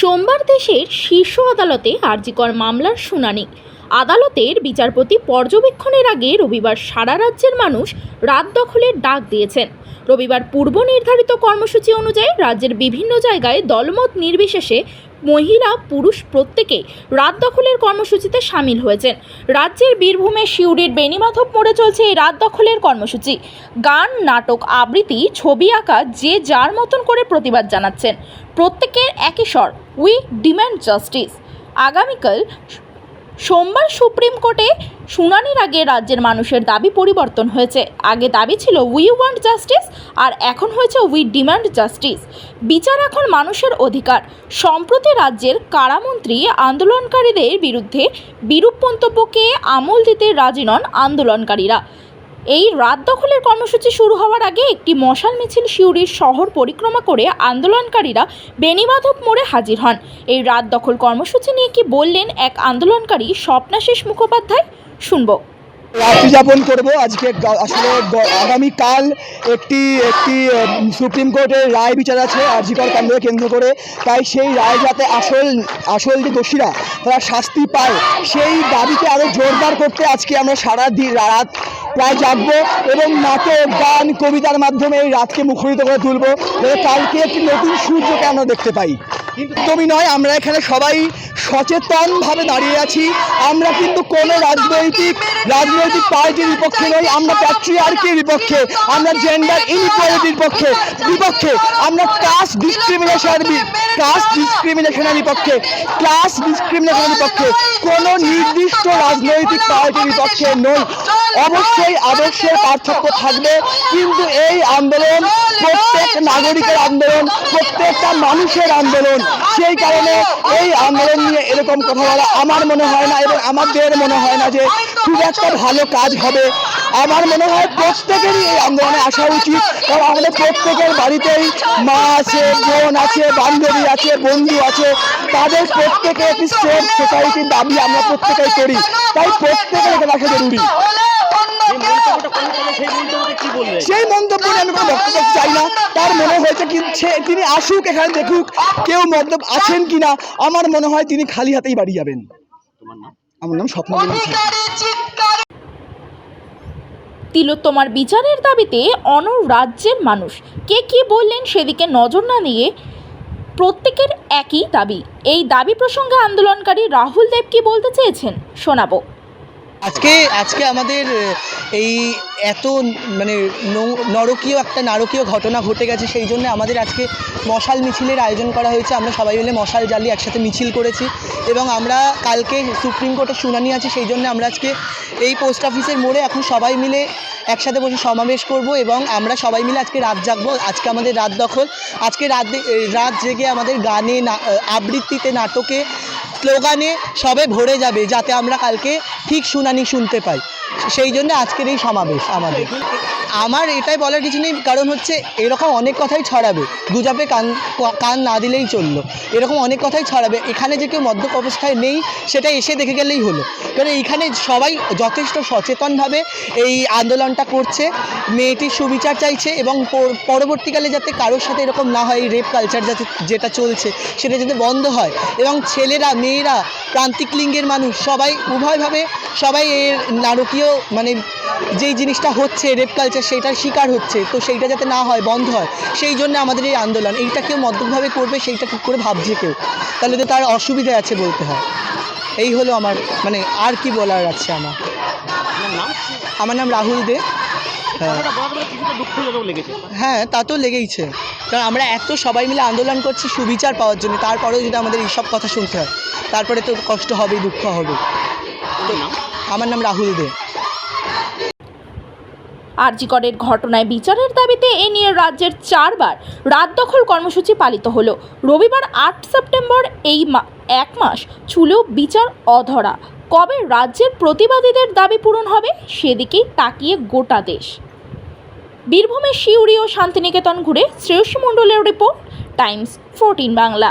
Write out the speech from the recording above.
সোমবার দেশের শীর্ষ আদালতে আরজিকর মামলার শুনানি। আদালতের বিচারপতি পর্যবেক্ষণের আগে রবিবার সারা রাজ্যের মানুষ রাত দখলের ডাক দিয়েছেন। রবিবার পূর্ব নির্ধারিত কর্মসূচি অনুযায়ী রাজ্যের বিভিন্ন জায়গায় দলমত নির্বিশেষে মহিলা, পুরুষ প্রত্যেকে রাত দখলের কর্মসূচিতে সামিল হয়েছেন। রাজ্যের বীরভূমে শিউরির বেনিমাধব মোড়ে চলছে এই রাত দখলের কর্মসূচি। গান, নাটক, আবৃত্তি, ছবি আঁকা, যে যার মতন করে প্রতিবাদ জানাচ্ছেন। প্রত্যেকের একই স্বর উই ডিম্যান্ড জাস্টিস আগামীকাল সোমবার সুপ্রিম কোর্টে শুনানির আগে রাজ্যের মানুষের দাবি পরিবর্তন হয়েছে। আগে দাবি ছিল উই ওয়ান্ট জাস্টিস আর এখন হয়েছে উই ডিমান্ড জাস্টিস বিচার এখন মানুষের অধিকার। সম্প্রতি রাজ্যের কারামন্ত্রী আন্দোলনকারীদের বিরুদ্ধে বিরূপ মন্তব্যকে আমল দিতে রাজি নন আন্দোলনকারীরা। এই রাত দখলের কর্মসূচি শুরু হওয়ার আগে একটি মশাল মিছিল সিউড়ির শহর পরিক্রমা করে আন্দোলনকারীরা বেনিমাধব মোড়ে হাজির হন। এই রাত দখল কর্মসূচি নিয়ে কি বললেন এক আন্দোলনকারী স্বপ্নাশিস মুখোপাধ্যায়, শুনব। রাত্রি যাপন করব আজকে আসলে আগামীকাল একটি একটি সুপ্রিম কোর্টের রায় বিচার আছে আরজিকর কাণ্ডকে কেন্দ্র করে। তাই সেই রায় যাতে আসল আসল যে দোষীরা, তারা শাস্তি পায়, সেই দাবিকে আরও জোরদার করতে আজকে আমরা সারা দিন রাত প্রায় জাগবো এবং নাটক গান, কবিতার মাধ্যমে এই রাতকে মুখরিত করে তুলবো। যাতে কালকে একটি নতুন সূর্যকে আমরা দেখতে পাই? তুমি নয়, আমরা এখানে সবাই সচেতনভাবে দাঁড়িয়ে আছি। আমরা কিন্তু কোনো রাজনৈতিক রাজনৈতিক পার্টির বিপক্ষে নই, আমরা প্যাট্রিয়ার্কির বিপক্ষে, আমরা জেন্ডার ইনইকুয়ালিটির পক্ষে বিপক্ষে। আমরা কাস্ট ডিসক্রিমিনেশন কাস্ট ডিসক্রিমিনেশনের বিপক্ষে ক্লাস ডিসক্রিমিনেশনের বিপক্ষে। কোনো নির্দিষ্ট রাজনৈতিক পার্টির বিপক্ষে নই। অবশ্যই আদর্শের পার্থক্য থাকবে, কিন্তু এই আন্দোলন প্রত্যেক নাগরিকের আন্দোলন, প্রত্যেকটা মানুষের আন্দোলন সেই কারণে এই আন্দোলন নিয়ে এরকম কথা বলা আমার মনে হয় না এবং আমাদের মনে হয় না যে খুব একটা ভালো কাজ হবে। আমার মনে হয় প্রত্যেকেরই এই আন্দোলনে আসা উচিত। কারণ আমাদের প্রত্যেকের বাড়িতেই মা আছে বোন আছে বান্ধবী আছে বন্ধু আছে। তাদের প্রত্যেকে একটি সেফ সোসাইটির দাবি আমরা প্রত্যেকেই করি। তাই প্রত্যেকের এখানে আসা জরুরি। সেই মন্তব্য নিয়ে আমি কোনো বক্তব্য চাই না। তার মনে হয়েছে কি তিনি আসুক এখানে দেখুক কেউ মদ্যপ আছেন কিনা। আমার মনে হয় তিনি খালি হাতেই বাড়ি যাবেন। আমার নাম স্বপ্ন তিলোত্তমার বিচারের দাবিতে অনর রাজ্যের মানুষ। কে কি বললেন সেদিকে নজর না নিয়ে প্রত্যেকের একই দাবি। এই দাবি প্রসঙ্গে আন্দোলনকারী রাহুল দেব কি বলতে চেয়েছেন শোনাবো। আজকে আজকে আমাদের এই এত মানে নরকীয় একটা নারকীয় ঘটনা ঘটে গেছে, সেই জন্য আমাদের আজকে মশাল মিছিলের আয়োজন করা হয়েছে। আমরা সবাই মিলে মশাল জ্বালিয়ে একসাথে মিছিল করেছি এবং আমরা কালকে সুপ্রিম কোর্টের শুনানি আছে, সেই জন্য আমরা আজকে এই পোস্ট অফিসের মোড়ে এখন সবাই মিলে একসাথে বসে সমাবেশ করব এবং আমরা সবাই মিলে আজকে রাত জাগবো। আজকে আমাদের রাত দখল। আজকে রাত রাত জেগে আমাদের গানে আবৃত্তিতে, নাটকে স্লোগানে সবে ভরে যাবে যাতে আমরা কালকে ঠিক শুনানি শুনতে পাই। সেই জন্য আজকের এই সমাবেশ আমাদের। আমার এটাই বলার কিছু নেই, কারণ হচ্ছে এরকম অনেক কথাই ছড়াবে। গুজাপে কান কান না দিলেই চলল। এরকম অনেক কথাই ছড়াবে। এখানে যে কেউ মদ্যপ অবস্থায় নেই, সেটা এসে দেখে গেলেই হলো। কারণ এইখানে সবাই যথেষ্ট সচেতনভাবে এই আন্দোলনটা করছে। মেয়েটির সুবিচার চাইছে এবং পরবর্তীকালে যাতে কারোর সাথে এরকম না হয় রেপ কালচার যাতে, যেটা চলছে, সেটা যাতে বন্ধ হয়। এবং ছেলেরা, মেয়েরা, প্রান্তিক লিঙ্গের মানুষ, সবাই উভয়ভাবে সবাই এর নারকীয় মানে যেই জিনিসটা হচ্ছে রেপ কালচার সেইটার শিকার হচ্ছে, তো সেইটা যাতে না হয়, বন্ধ হয়, সেই জন্য আমাদের এই আন্দোলন। এইটা কেউ মদ্যপভাবে করবে, সেইটা ঠিক করে ভাবছে কেউ? তাহলে তো তার অসুবিধা আছে বলতে হয়। এই হলো আমার মানে আর কি বলার আছে আমার। আমার নাম রাহুল দে। হ্যাঁ। হ্যাঁ তা তো লেগেইছে। কারণ আমরা এত সবাই মিলে আন্দোলন করছি সুবিচার পাওয়ার জন্য, তারপরেও যদি আমাদের এইসব কথা শুনতে হয়, তারপরে তো কষ্ট হবেই, দুঃখ হবে আমার নাম রাহুল দে। আরজিকরের ঘটনায় বিচারের দাবিতে এ নিয়ে রাজ্যের চারবার রাত দখল কর্মসূচি পালিত হলো। রবিবার আট সেপ্টেম্বর এই এক মাস চুলেও বিচার অধরা। কবে রাজ্যের প্রতিবাদীদের দাবি পূরণ হবে সেদিকেই তাকিয়ে গোটা দেশ। বীরভূমের শিউরি ও শান্তিনিকেতন ঘুরে শ্রেয়সী মণ্ডলের রিপোর্ট, টাইমস ফোরটিন বাংলা।